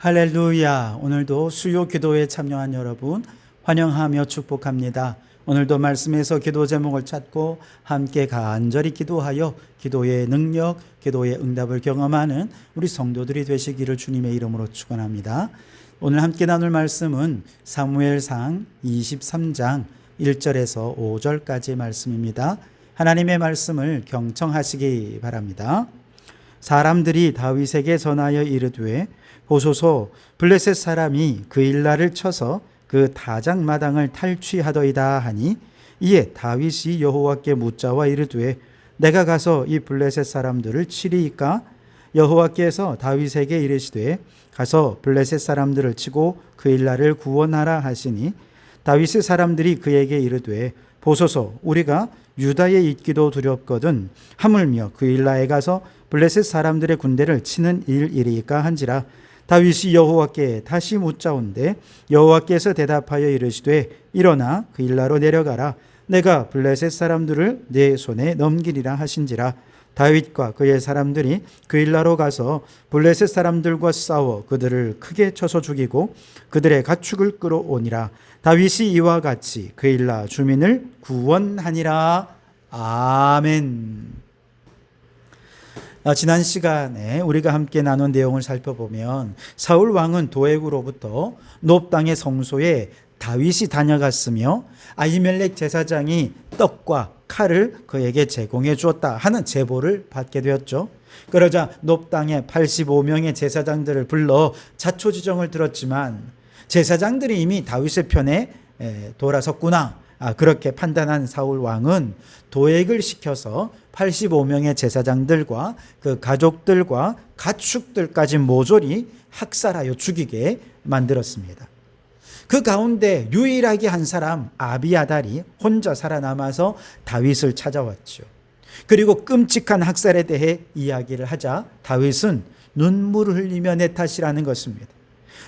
할렐루야. 오늘도 수요 기도에 참여한 여러분 환영하며 축복합니다. 오늘도 말씀에서 기도 제목을 찾고 함께 간절히 기도하여 기도의 능력, 기도의 응답을 경험하는 우리 성도들이 되시기를 주님의 이름으로 축원합니다. 오늘 함께 나눌 말씀은 사무엘상 23장 1절에서 5절까지 말씀입니다. 하나님의 말씀을 경청하시기 바랍니다. 사람들이 다윗에게 전하여 이르되 보소서 블레셋 사람이 그 일날을 쳐서 그 다장 마당을 탈취하더이다 하니 이에 다윗이 여호와께 묻자와 이르되 내가 가서 이 블레셋 사람들을 치리이까? 여호와께서 다윗에게 이르시되 가서 블레셋 사람들을 치고 그 일날을 구원하라 하시니 다윗의 사람들이 그에게 이르되 보소서 우리가 유다에 있기도 두렵거든 하물며 그 일라에 가서 블레셋 사람들의 군대를 치는 일이리까 한지라 다윗이 여호와께 다시 묻자온데 여호와께서 대답하여 이르시되 일어나 그 일라로 내려가라. 내가 블레셋 사람들을 내 손에 넘기리라 하신지라. 다윗과 그의 사람들이 그 일라로 가서 블레셋 사람들과 싸워 그들을 크게 쳐서 죽이고 그들의 가축을 끌어오니라. 다윗이 이와 같이 그 일라 주민을 구원하니라. 아멘. 아, 지난 시간에 우리가 함께 나눈 내용을 살펴보면 사울 왕은 도액으로부터 높 땅의 성소에 다윗이 다녀갔으며 아히멜렉 제사장이 떡과 칼을 그에게 제공해 주었다 하는 제보를 받게 되었죠. 그러자 높 땅의 85명의 제사장들을 불러 자초지정을 들었지만 제사장들이 이미 다윗의 편에 돌아섰구나. 아, 그렇게 판단한 사울 왕은 도액을 시켜서 85명의 제사장들과 그 가족들과 가축들까지 모조리 학살하여 죽이게 만들었습니다. 그 가운데 유일하게 한 사람 아비아달이 혼자 살아남아서 다윗을 찾아왔죠. 그리고 끔찍한 학살에 대해 이야기를 하자 다윗은 눈물을 흘리며 내 탓이라는 것입니다.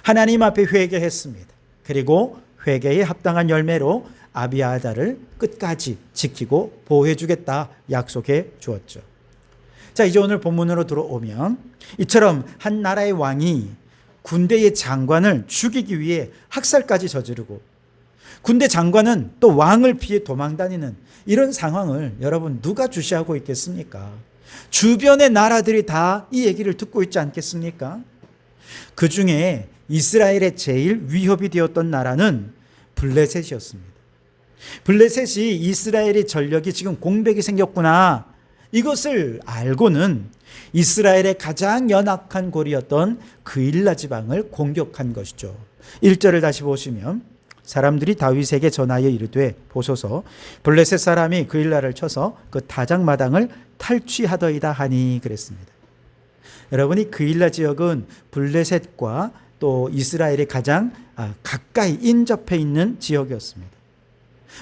하나님 앞에 회개했습니다. 그리고 회개에 합당한 열매로 아비아달을 끝까지 지키고 보호해 주겠다 약속해 주었죠. 자, 이제 오늘 본문으로 들어오면 이처럼 한 나라의 왕이 군대의 장관을 죽이기 위해 학살까지 저지르고 군대 장관은 또 왕을 피해 도망 다니는 이런 상황을 여러분 누가 주시하고 있겠습니까? 주변의 나라들이 다 이 얘기를 듣고 있지 않겠습니까? 그 중에 이스라엘의 제일 위협이 되었던 나라는 블레셋이었습니다. 블레셋이 이스라엘의 전력이 지금 공백이 생겼구나. 이것을 알고는 이스라엘의 가장 연약한 고리였던 그일라 지방을 공격한 것이죠. 1절을 다시 보시면 사람들이 다윗에게 전하여 이르되 보소서 블레셋 사람이 그일라를 쳐서 그 다장 마당을 탈취하더이다 하니 그랬습니다. 여러분이 그일라 지역은 블레셋과 또 이스라엘이 가장 아, 가까이 인접해 있는 지역이었습니다.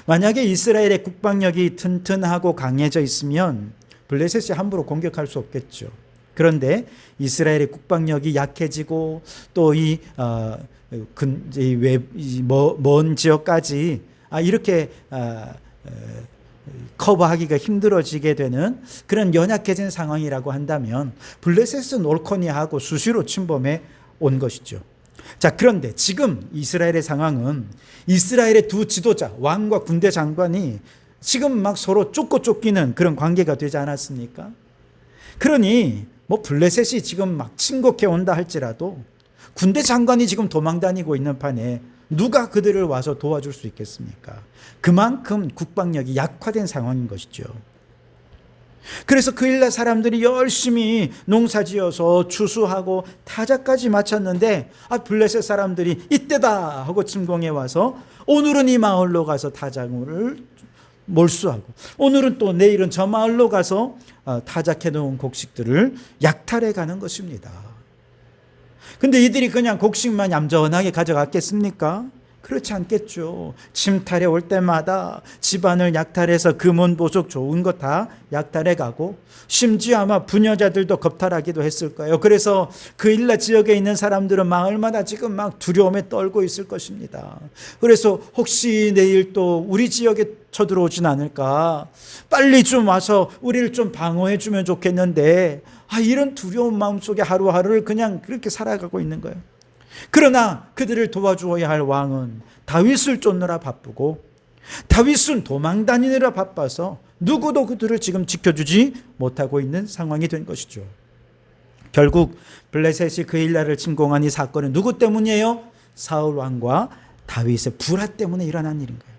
만약에 이스라엘의 국방력이 튼튼하고 강해져 있으면 블레셋이 함부로 공격할 수 없겠죠. 그런데 이스라엘의 국방력이 약해지고 또이 어, 먼 지역까지 아, 이렇게 아, 커버하기가 힘들어지게 되는 그런 연약해진 상황이라고 한다면 블레셋은 올코니하고 수시로 침범해 온 것이죠. 자, 그런데 지금 이스라엘의 상황은 이스라엘의 두 지도자, 왕과 군대 장관이 지금 막 서로 쫓고 쫓기는 그런 관계가 되지 않았습니까? 그러니 뭐 블레셋이 지금 막 침공해 온다 할지라도 군대 장관이 지금 도망 다니고 있는 판에 누가 그들을 와서 도와줄 수 있겠습니까? 그만큼 국방력이 약화된 상황인 것이죠. 그래서 그 일날 사람들이 열심히 농사 지어서 추수하고 타작까지 마쳤는데 아 블레셋 사람들이 이때다 하고 침공해 와서 오늘은 이 마을로 가서 타작물을 몰수하고 오늘은 또 내일은 저 마을로 가서 어, 타작해 놓은 곡식들을 약탈해 가는 것입니다. 근데 이들이 그냥 곡식만 얌전하게 가져갔겠습니까? 그렇지 않겠죠. 침탈해 올 때마다 집안을 약탈해서 금은 보석 좋은 거 다 약탈해 가고 심지어 아마 부녀자들도 겁탈하기도 했을 거예요. 그래서 그 일라 지역에 있는 사람들은 마을마다 지금 막 두려움에 떨고 있을 것입니다. 그래서 혹시 내일 또 우리 지역에 쳐들어오진 않을까? 빨리 좀 와서 우리를 좀 방어해 주면 좋겠는데 아 이런 두려운 마음 속에 하루하루를 그냥 그렇게 살아가고 있는 거예요. 그러나 그들을 도와주어야 할 왕은 다윗을 쫓느라 바쁘고 다윗은 도망 다니느라 바빠서 누구도 그들을 지금 지켜주지 못하고 있는 상황이 된 것이죠. 결국 블레셋이 그 일날을 침공한 이 사건은 누구 때문이에요? 사울 왕과 다윗의 불화 때문에 일어난 일인 거예요.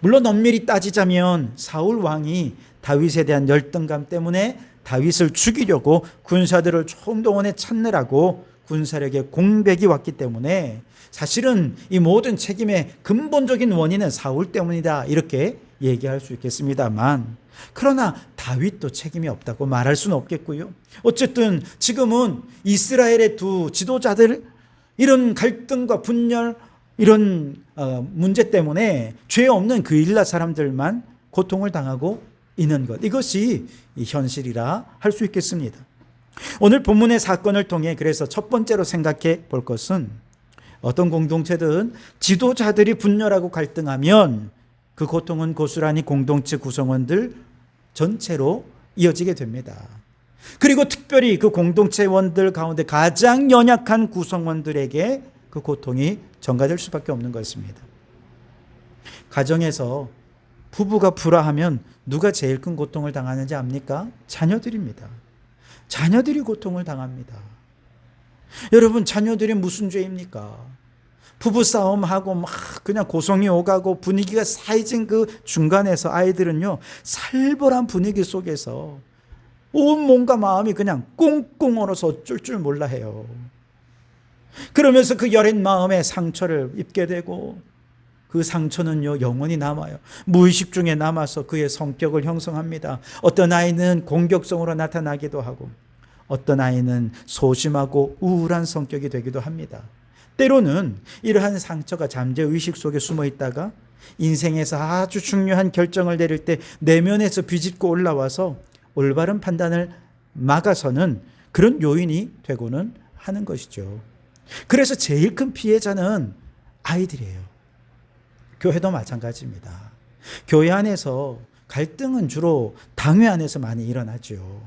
물론 엄밀히 따지자면 사울 왕이 다윗에 대한 열등감 때문에 다윗을 죽이려고 군사들을 총동원해 찾느라고 군사력의 공백이 왔기 때문에 사실은 이 모든 책임의 근본적인 원인은 사울 때문이다 이렇게 얘기할 수 있겠습니다만 그러나 다윗도 책임이 없다고 말할 수는 없겠고요. 어쨌든 지금은 이스라엘의 두 지도자들 이런 갈등과 분열 이런 어, 문제 때문에 죄 없는 그 일라 사람들만 고통을 당하고 있는 것 이것이 이 현실이라 할 수 있겠습니다. 오늘 본문의 사건을 통해 그래서 첫 번째로 생각해 볼 것은 어떤 공동체든 지도자들이 분열하고 갈등하면 그 고통은 고스란히 공동체 구성원들 전체로 이어지게 됩니다. 그리고 특별히 그 공동체원들 가운데 가장 연약한 구성원들에게 그 고통이 전가될 수밖에 없는 것입니다. 가정에서 부부가 불화하면 누가 제일 큰 고통을 당하는지 압니까? 자녀들입니다. 자녀들이 고통을 당합니다. 여러분, 자녀들이 무슨 죄입니까? 부부싸움하고 막 그냥 고성이 오가고 분위기가 사이진 그 중간에서 아이들은요, 살벌한 분위기 속에서 온 몸과 마음이 그냥 꽁꽁 얼어서 어쩔 줄 몰라 해요. 그러면서 그 여린 마음에 상처를 입게 되고 그 상처는요, 영원히 남아요. 무의식 중에 남아서 그의 성격을 형성합니다. 어떤 아이는 공격성으로 나타나기도 하고, 어떤 아이는 소심하고 우울한 성격이 되기도 합니다. 때로는 이러한 상처가 잠재 의식 속에 숨어 있다가 인생에서 아주 중요한 결정을 내릴 때 내면에서 비집고 올라와서 올바른 판단을 막아서는 그런 요인이 되고는 하는 것이죠. 그래서 제일 큰 피해자는 아이들이에요. 교회도 마찬가지입니다. 교회 안에서 갈등은 주로 당회 안에서 많이 일어나죠.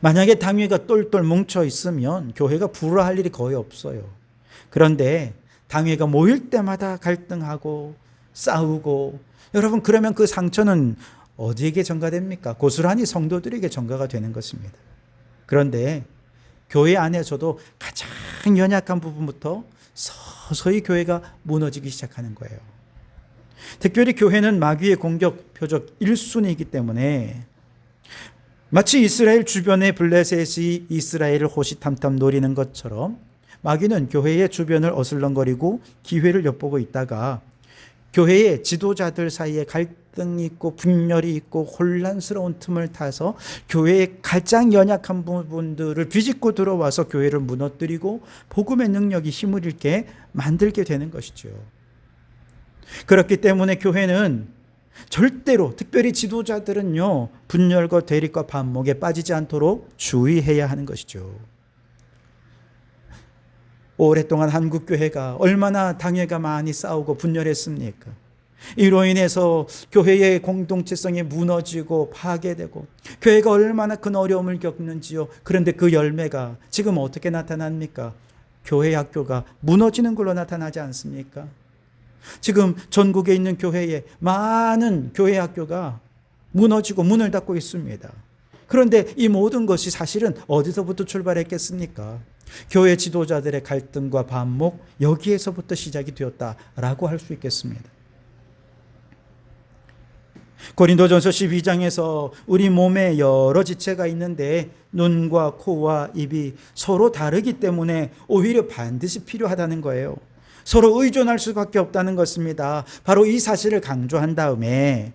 만약에 당회가 똘똘 뭉쳐 있으면 교회가 불화할 일이 거의 없어요. 그런데 당회가 모일 때마다 갈등하고 싸우고 여러분 그러면 그 상처는 어디에게 전가됩니까? 고스란히 성도들에게 전가가 되는 것입니다. 그런데 교회 안에서도 가장 연약한 부분부터 서서히 교회가 무너지기 시작하는 거예요. 특별히 교회는 마귀의 공격 표적 1순위이기 때문에 마치 이스라엘 주변의 블레셋이 이스라엘을 호시탐탐 노리는 것처럼 마귀는 교회의 주변을 어슬렁거리고 기회를 엿보고 있다가 교회의 지도자들 사이에 갈등이 있고 분열이 있고 혼란스러운 틈을 타서 교회의 가장 연약한 부분들을 비집고 들어와서 교회를 무너뜨리고 복음의 능력이 힘을 잃게 만들게 되는 것이죠. 그렇기 때문에 교회는 절대로 특별히 지도자들은요 분열과 대립과 반목에 빠지지 않도록 주의해야 하는 것이죠. 오랫동안 한국 교회가 얼마나 당회가 많이 싸우고 분열했습니까? 이로 인해서 교회의 공동체성이 무너지고 파괴되고 교회가 얼마나 큰 어려움을 겪는지요. 그런데 그 열매가 지금 어떻게 나타납니까? 교회 학교가 무너지는 걸로 나타나지 않습니까? 지금 전국에 있는 교회에 많은 교회 학교가 무너지고 문을 닫고 있습니다. 그런데 이 모든 것이 사실은 어디서부터 출발했겠습니까? 교회 지도자들의 갈등과 반목 여기에서부터 시작이 되었다라고 할 수 있겠습니다. 고린도전서 12장에서 우리 몸에 여러 지체가 있는데 눈과 코와 입이 서로 다르기 때문에 오히려 반드시 필요하다는 거예요. 서로 의존할 수밖에 없다는 것입니다. 바로 이 사실을 강조한 다음에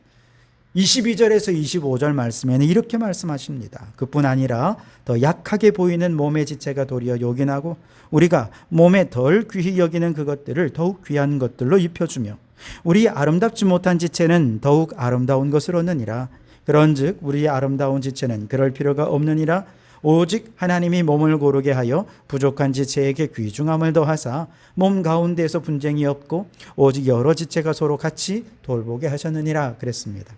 22절에서 25절 말씀에는 이렇게 말씀하십니다. 그뿐 아니라 더 약하게 보이는 몸의 지체가 도리어 요긴하고 우리가 몸에 덜 귀히 여기는 그것들을 더욱 귀한 것들로 입혀주며 우리 아름답지 못한 지체는 더욱 아름다운 것을 얻느니라. 그런즉 우리의 아름다운 지체는 그럴 필요가 없느니라. 오직 하나님이 몸을 고르게 하여 부족한 지체에게 귀중함을 더하사 몸 가운데서 분쟁이 없고 오직 여러 지체가 서로 같이 돌보게 하셨느니라 그랬습니다.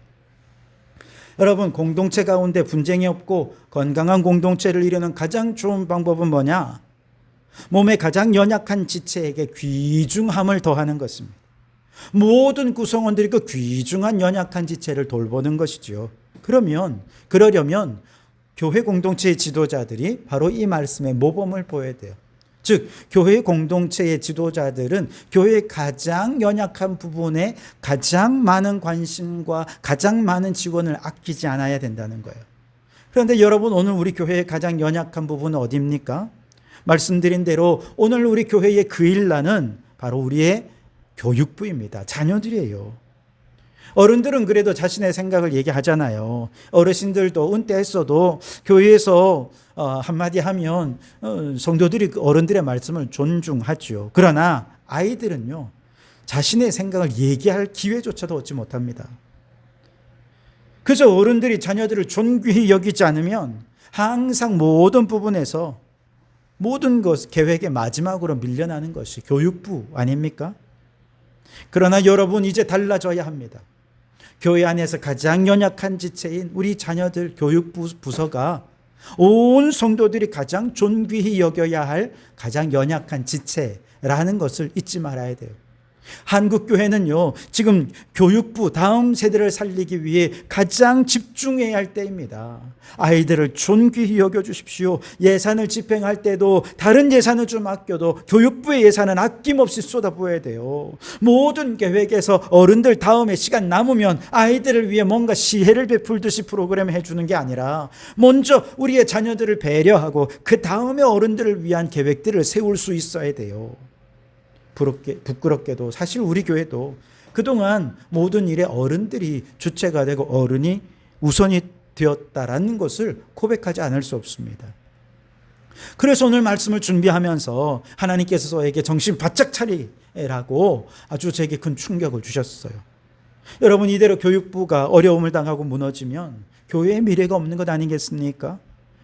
여러분 공동체 가운데 분쟁이 없고 건강한 공동체를 이루는 가장 좋은 방법은 뭐냐? 몸의 가장 연약한 지체에게 귀중함을 더하는 것입니다. 모든 구성원들이 그 귀중한 연약한 지체를 돌보는 것이지요. 그러면 그러려면 교회 공동체의 지도자들이 바로 이 말씀의 모범을 보여야 돼요. 즉 교회 공동체의 지도자들은 교회의 가장 연약한 부분에 가장 많은 관심과 가장 많은 지원을 아끼지 않아야 된다는 거예요. 그런데 여러분 오늘 우리 교회의 가장 연약한 부분은 어디입니까? 말씀드린 대로 오늘 우리 교회의 그 일라는 바로 우리의 교육부입니다. 자녀들이에요. 어른들은 그래도 자신의 생각을 얘기하잖아요. 어르신들도 은퇴했어도 교회에서 어, 한마디 하면 어, 성도들이 그 어른들의 말씀을 존중하죠. 그러나 아이들은요, 자신의 생각을 얘기할 기회조차도 얻지 못합니다. 그저 어른들이 자녀들을 존귀히 여기지 않으면 항상 모든 부분에서 모든 것, 계획의 마지막으로 밀려나는 것이 교육부 아닙니까? 그러나 여러분, 이제 달라져야 합니다. 교회 안에서 가장 연약한 지체인 우리 자녀들 교육부 부서가 온 성도들이 가장 존귀히 여겨야 할 가장 연약한 지체라는 것을 잊지 말아야 돼요. 한국 교회는요, 지금 교육부 다음 세대를 살리기 위해 가장 집중해야 할 때입니다. 아이들을 존귀히 여겨주십시오. 예산을 집행할 때도 다른 예산을 좀 아껴도 교육부의 예산은 아낌없이 쏟아부어야 돼요. 모든 계획에서 어른들 다음에 시간 남으면 아이들을 위해 뭔가 시혜를 베풀듯이 프로그램 해주는 게 아니라 먼저 우리의 자녀들을 배려하고 그 다음에 어른들을 위한 계획들을 세울 수 있어야 돼요. 부럽게, 부끄럽게도 사실 우리 교회도 그동안 모든 일에 어른들이 주체가 되고 어른이 우선이 되었다라는 것을 고백하지 않을 수 없습니다. 그래서 오늘 말씀을 준비하면서 하나님께서 저에게 정신 바짝 차리라고 아주 제게 큰 충격을 주셨어요. 여러분 이대로 교육부가 어려움을 당하고 무너지면 교회의 미래가 없는 것 아니겠습니까?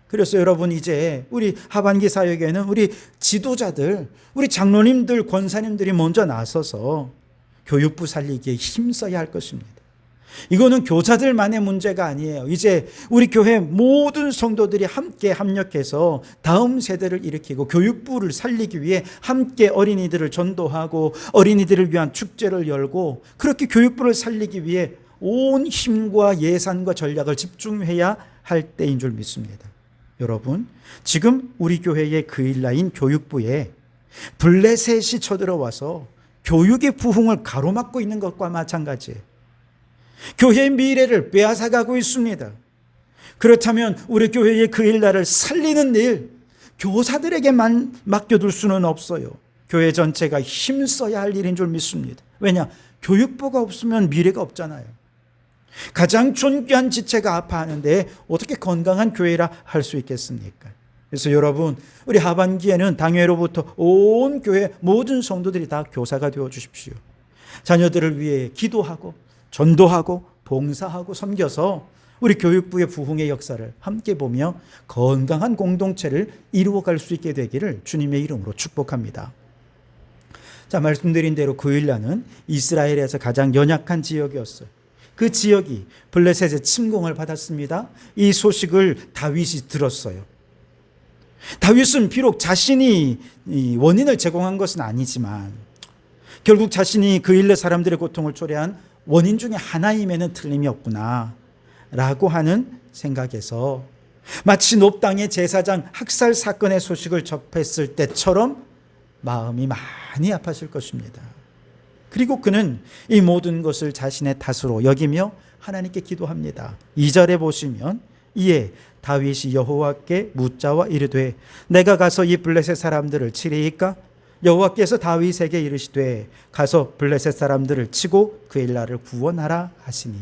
그래서 여러분 이제 우리 하반기 사역에는 우리 지도자들, 우리 장로님들, 권사님들이 먼저 나서서 교육부 살리기에 힘써야 할 것입니다. 이거는 교사들만의 문제가 아니에요. 이제 우리 교회 모든 성도들이 함께 합력해서 다음 세대를 일으키고 교육부를 살리기 위해 함께 어린이들을 전도하고 어린이들을 위한 축제를 열고 그렇게 교육부를 살리기 위해 온 힘과 예산과 전략을 집중해야 할 때인 줄 믿습니다. 여러분, 지금 우리 교회의 그 일라인 교육부에 블레셋이 쳐들어와서 교육의 부흥을 가로막고 있는 것과 마찬가지예요. 교회의 미래를 빼앗아가고 있습니다. 그렇다면 우리 교회의 그 일날을 살리는 일, 교사들에게만 맡겨둘 수는 없어요. 교회 전체가 힘써야 할 일인 줄 믿습니다. 왜냐? 교육부가 없으면 미래가 없잖아요. 가장 존귀한 지체가 아파하는데 어떻게 건강한 교회라 할 수 있겠습니까? 그래서 여러분, 우리 하반기에는 당회로부터 온 교회 모든 성도들이 다 교사가 되어 주십시오. 자녀들을 위해 기도하고 전도하고 봉사하고 섬겨서 우리 교육부의 부흥의 역사를 함께 보며 건강한 공동체를 이루어갈 수 있게 되기를 주님의 이름으로 축복합니다. 자, 말씀드린 대로 그일라는 이스라엘에서 가장 연약한 지역이었어요. 그 지역이 블레셋의 침공을 받았습니다. 이 소식을 다윗이 들었어요. 다윗은 비록 자신이 원인을 제공한 것은 아니지만 결국 자신이 그 일레 사람들의 고통을 초래한 원인 중에 하나임에는 틀림이 없구나. 라고 하는 생각에서 마치 높당의 제사장 학살 사건의 소식을 접했을 때처럼 마음이 많이 아팠을 것입니다. 그리고 그는 이 모든 것을 자신의 탓으로 여기며 하나님께 기도합니다. 2절에 보시면 이에 다윗이 여호와께 묻자와 이르되 내가 가서 이 블레셋 사람들을 치리이까 여호와께서 다윗에게 이르시되 가서 블레셋 사람들을 치고 그 일나를 구원하라 하시니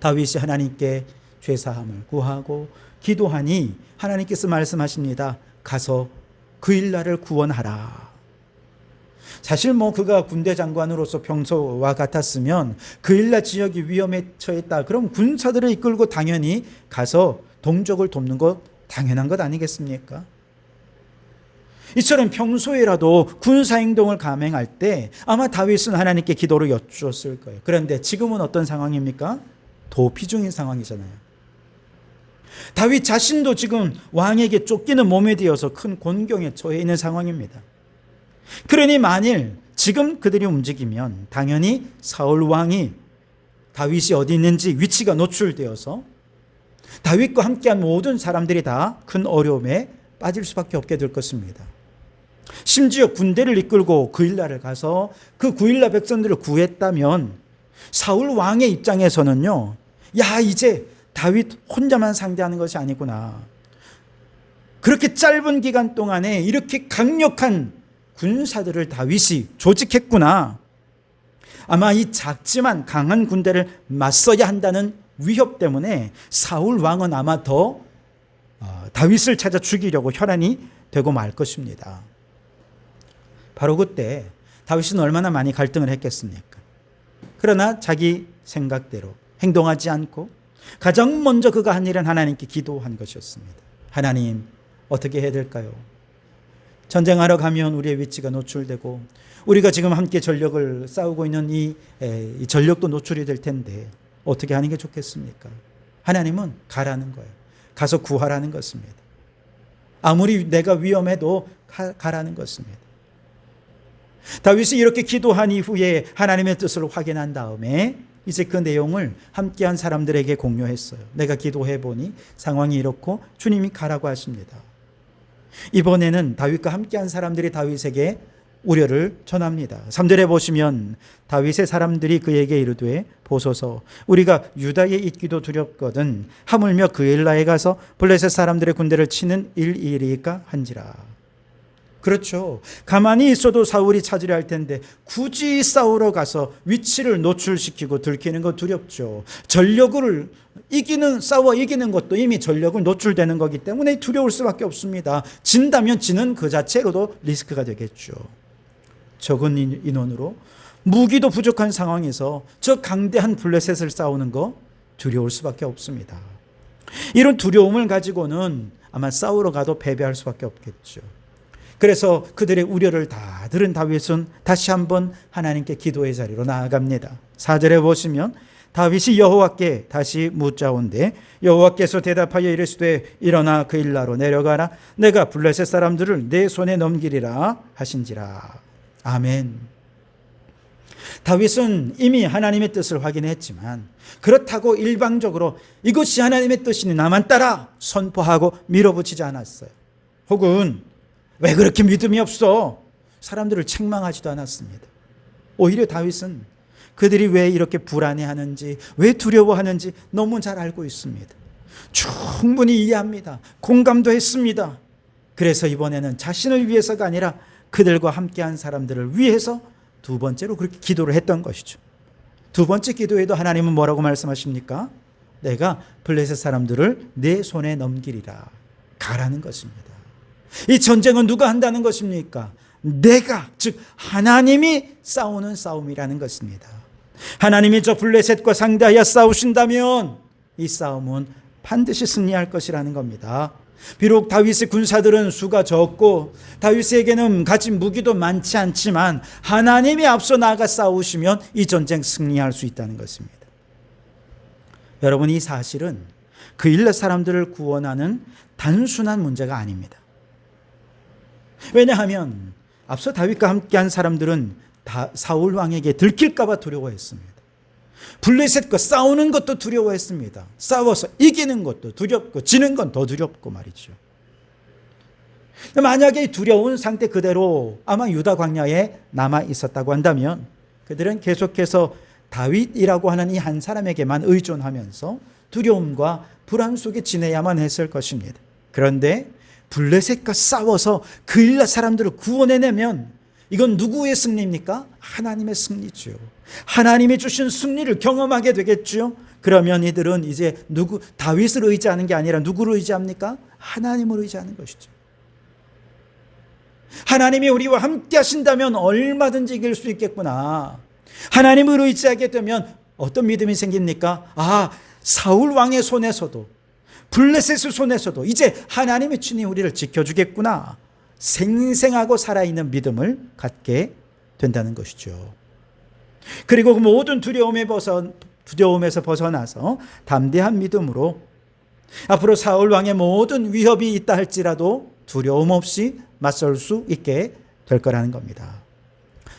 다윗이 하나님께 죄 사함을 구하고 기도하니 하나님께서 말씀하십니다. 가서 그 일 나를 구원하라. 사실 뭐 그가 군대 장관으로서 평소와 같았으면 그 일나 지역이 위험에 처했다. 그럼 군사들을 이끌고 당연히 가서 동족을 돕는 것 당연한 것 아니겠습니까? 이처럼 평소에라도 군사 행동을 감행할 때 아마 다윗은 하나님께 기도를 여쭈었을 거예요. 그런데 지금은 어떤 상황입니까? 도피 중인 상황이잖아요. 다윗 자신도 지금 왕에게 쫓기는 몸에 되어서 큰 곤경에 처해 있는 상황입니다. 그러니 만일 지금 그들이 움직이면 당연히 사울 왕이 다윗이 어디 있는지 위치가 노출되어서 다윗과 함께한 모든 사람들이 다 큰 어려움에 빠질 수밖에 없게 될 것입니다. 심지어 군대를 이끌고 구일라를 가서 그 구일라 백성들을 구했다면 사울 왕의 입장에서는요, 야, 이제 다윗 혼자만 상대하는 것이 아니구나. 그렇게 짧은 기간 동안에 이렇게 강력한 군사들을 다윗이 조직했구나. 아마 이 작지만 강한 군대를 맞서야 한다는 위협 때문에 사울 왕은 아마 더 어, 다윗을 찾아 죽이려고 혈안이 되고 말 것입니다. 바로 그때 다윗은 얼마나 많이 갈등을 했겠습니까? 그러나 자기 생각대로 행동하지 않고 가장 먼저 그가 한 일은 하나님께 기도한 것이었습니다. 하나님, 어떻게 해야 될까요? 전쟁하러 가면 우리의 위치가 노출되고 우리가 지금 함께 전력을 싸우고 있는 이, 전력도 노출이 될 텐데 어떻게 하는 게 좋겠습니까? 하나님은 가라는 거예요. 가서 구하라는 것입니다. 아무리 내가 위험해도 가, 가라는 것입니다. 다윗이 이렇게 기도한 이후에 하나님의 뜻을 확인한 다음에 이제 그 내용을 함께한 사람들에게 공유했어요. 내가 기도해 보니 상황이 이렇고 주님이 가라고 하십니다. 이번에는 다윗과 함께한 사람들이 다윗에게 우려를 전합니다. 3절에 보시면 다윗의 사람들이 그에게 이르되 보소서 우리가 유다에 있기도 두렵거든 하물며 그 일라에 가서 블레셋 사람들의 군대를 치는 일이리까 한지라. 그렇죠. 가만히 있어도 사울이 찾으려 할 텐데 굳이 싸우러 가서 위치를 노출시키고 들키는 거 두렵죠. 전력을 이기는 싸워 이기는 것도 이미 전력을 노출되는 거기 때문에 두려울 수밖에 없습니다. 진다면 지는 그 자체로도 리스크가 되겠죠. 적은 인원으로 무기도 부족한 상황에서 저 강대한 블레셋을 싸우는 거 두려울 수밖에 없습니다. 이런 두려움을 가지고는 아마 싸우러 가도 패배할 수밖에 없겠죠. 그래서 그들의 우려를 다 들은 다윗은 다시 한번 하나님께 기도의 자리로 나아갑니다. 4절에 보시면 다윗이 여호와께 다시 묻자온데 여호와께서 대답하여 이르시되 일어나 그 일나로 내려가라 내가 블레셋 사람들을 내 손에 넘기리라 하신지라 아멘. 다윗은 이미 하나님의 뜻을 확인했지만 그렇다고 일방적으로 이것이 하나님의 뜻이니 나만 따라 선포하고 밀어붙이지 않았어요. 혹은 왜 그렇게 믿음이 없어? 사람들을 책망하지도 않았습니다. 오히려 다윗은 그들이 왜 이렇게 불안해하는지, 왜 두려워하는지 너무 잘 알고 있습니다. 충분히 이해합니다. 공감도 했습니다. 그래서 이번에는 자신을 위해서가 아니라 그들과 함께한 사람들을 위해서 두 번째로 그렇게 기도를 했던 것이죠. 두 번째 기도에도 하나님은 뭐라고 말씀하십니까? 내가 블레셋 사람들을 내 손에 넘기리라. 가라는 것입니다. 이 전쟁은 누가 한다는 것입니까? 내가, 즉, 하나님이 싸우는 싸움이라는 것입니다. 하나님이 저 블레셋과 상대하여 싸우신다면 이 싸움은 반드시 승리할 것이라는 겁니다. 비록 다윗의 군사들은 수가 적고 다윗에게는 가진 무기도 많지 않지만 하나님이 앞서 나가 싸우시면 이 전쟁 승리할 수 있다는 것입니다. 여러분 이 사실은 그 일러 사람들을 구원하는 단순한 문제가 아닙니다. 왜냐하면 앞서 다윗과 함께한 사람들은 다 사울 왕에게 들킬까봐 두려워했습니다. 블레셋과 싸우는 것도 두려워했습니다. 싸워서 이기는 것도 두렵고 지는 건 더 두렵고 말이죠. 만약에 두려운 상태 그대로 아마 유다 광야에 남아 있었다고 한다면 그들은 계속해서 다윗이라고 하는 이 한 사람에게만 의존하면서 두려움과 불안 속에 지내야만 했을 것입니다. 그런데 블레셋과 싸워서 그 일라 사람들을 구원해내면 이건 누구의 승리입니까? 하나님의 승리죠. 하나님이 주신 승리를 경험하게 되겠죠. 그러면 이들은 이제 누구 다윗을 의지하는 게 아니라 누구를 의지합니까? 하나님을 의지하는 것이죠. 하나님이 우리와 함께 하신다면 얼마든지 이길 수 있겠구나. 하나님을 의지하게 되면 어떤 믿음이 생깁니까? 아, 사울 왕의 손에서도 블레셋의 손에서도 이제 하나님의 친히 우리를 지켜주겠구나. 생생하고 살아있는 믿음을 갖게 된다는 것이죠. 그리고 그 모든 두려움에 벗어, 두려움에서 벗어나서 담대한 믿음으로 앞으로 사울 왕의 모든 위협이 있다 할지라도 두려움 없이 맞설 수 있게 될 거라는 겁니다.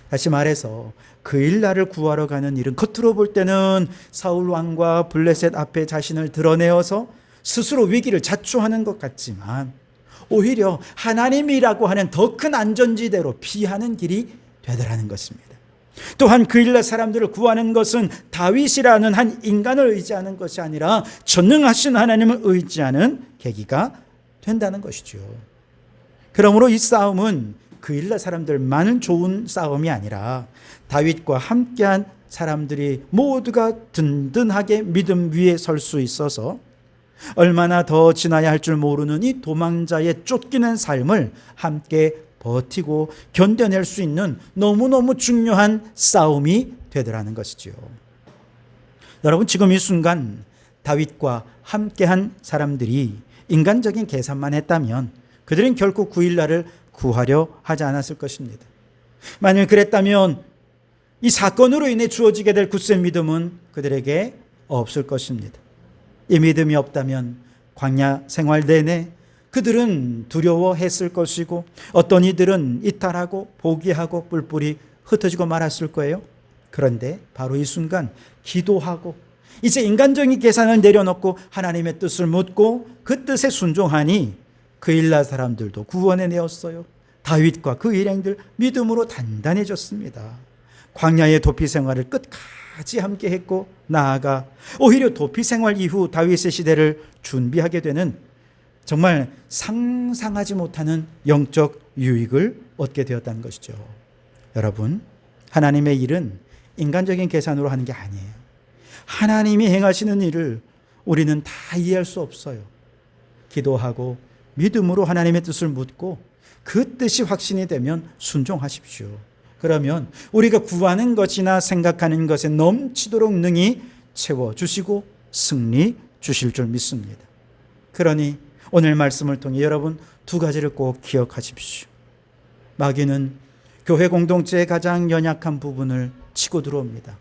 다시 말해서 그일 나를 구하러 가는 일은 겉으로 볼 때는 사울 왕과 블레셋 앞에 자신을 드러내어서 스스로 위기를 자초하는 것 같지만 오히려 하나님이라고 하는 더 큰 안전지대로 피하는 길이 되더라는 것입니다. 또한 그 일날 사람들을 구하는 것은 다윗이라는 한 인간을 의지하는 것이 아니라 전능하신 하나님을 의지하는 계기가 된다는 것이죠. 그러므로 이 싸움은 그 일날 사람들만은 좋은 싸움이 아니라 다윗과 함께한 사람들이 모두가 든든하게 믿음 위에 설 수 있어서 얼마나 더 지나야 할 줄 모르는 이 도망자의 쫓기는 삶을 함께 버티고 견뎌낼 수 있는 너무너무 중요한 싸움이 되더라는 것이지요. 여러분 지금 이 순간 다윗과 함께한 사람들이 인간적인 계산만 했다면 그들은 결코 구일날을 구하려 하지 않았을 것입니다. 만약 그랬다면 이 사건으로 인해 주어지게 될 굳센 믿음은 그들에게 없을 것입니다. 이 믿음이 없다면 광야 생활 내내 그들은 두려워했을 것이고 어떤 이들은 이탈하고 포기하고 뿔뿔이 흩어지고 말았을 거예요. 그런데 바로 이 순간 기도하고 이제 인간적인 계산을 내려놓고 하나님의 뜻을 묻고 그 뜻에 순종하니 그 일날 사람들도 구원해 내었어요. 다윗과 그 일행들 믿음으로 단단해졌습니다. 광야의 도피 생활을 끝까지 함께 했고 나아가 오히려 도피 생활 이후 다윗의 시대를 준비하게 되는 정말 상상하지 못하는 영적 유익을 얻게 되었다는 것이죠. 여러분, 하나님의 일은 인간적인 계산으로 하는 게 아니에요. 하나님이 행하시는 일을 우리는 다 이해할 수 없어요. 기도하고 믿음으로 하나님의 뜻을 묻고 그 뜻이 확신이 되면 순종하십시오. 그러면 우리가 구하는 것이나 생각하는 것에 넘치도록 능히 채워주시고 승리 주실 줄 믿습니다. 그러니 오늘 말씀을 통해 여러분 두 가지를 꼭 기억하십시오. 마귀는 교회 공동체의 가장 연약한 부분을 치고 들어옵니다.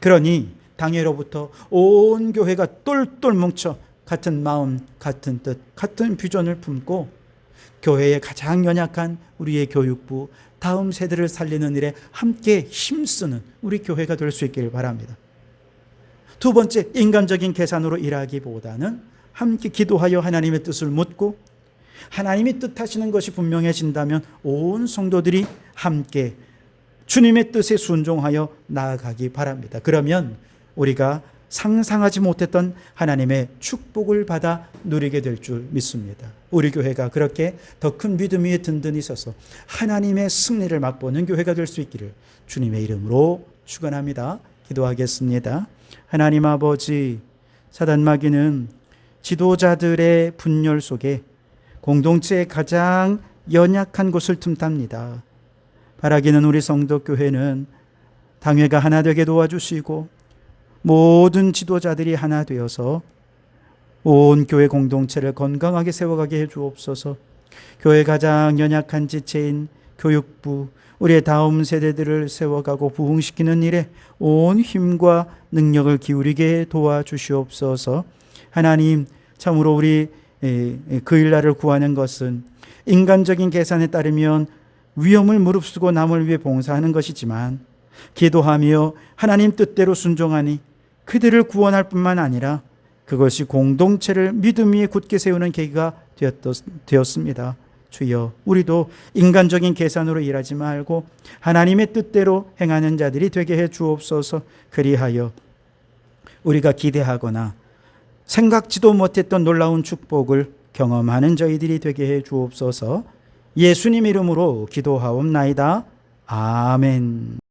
그러니 당예로부터 온 교회가 똘똘 뭉쳐 같은 마음, 같은 뜻, 같은 비전을 품고 교회의 가장 연약한 우리의 교육부, 다음 세대를 살리는 일에 함께 힘쓰는 우리 교회가 될 수 있기를 바랍니다. 두 번째, 인간적인 계산으로 일하기보다는 함께 기도하여 하나님의 뜻을 묻고 하나님이 뜻하시는 것이 분명해진다면 온 성도들이 함께 주님의 뜻에 순종하여 나아가기 바랍니다. 그러면 우리가 상상하지 못했던 하나님의 축복을 받아 누리게 될 줄 믿습니다. 우리 교회가 그렇게 더 큰 믿음 위에 든든히 서서 하나님의 승리를 맛보는 교회가 될 수 있기를 주님의 이름으로 축원합니다. 기도하겠습니다. 하나님 아버지 사단 마귀는 지도자들의 분열 속에 공동체의 가장 연약한 곳을 틈탑니다. 바라기는 우리 성도 교회는 당회가 하나 되게 도와주시고 모든 지도자들이 하나 되어서 온 교회 공동체를 건강하게 세워가게 해 주옵소서. 교회 가장 연약한 지체인 교육부 우리의 다음 세대들을 세워가고 부흥시키는 일에 온 힘과 능력을 기울이게 도와주시옵소서. 하나님 참으로 우리 그 일날을 구하는 것은 인간적인 계산에 따르면 위험을 무릅쓰고 남을 위해 봉사하는 것이지만 기도하며 하나님 뜻대로 순종하니 그들을 구원할 뿐만 아니라 그것이 공동체를 믿음 위에 굳게 세우는 계기가 되었습니다. 주여, 우리도 인간적인 계산으로 일하지 말고 하나님의 뜻대로 행하는 자들이 되게 해 주옵소서. 그리하여 우리가 기대하거나 생각지도 못했던 놀라운 축복을 경험하는 저희들이 되게 해 주옵소서. 예수님 이름으로 기도하옵나이다. 아멘.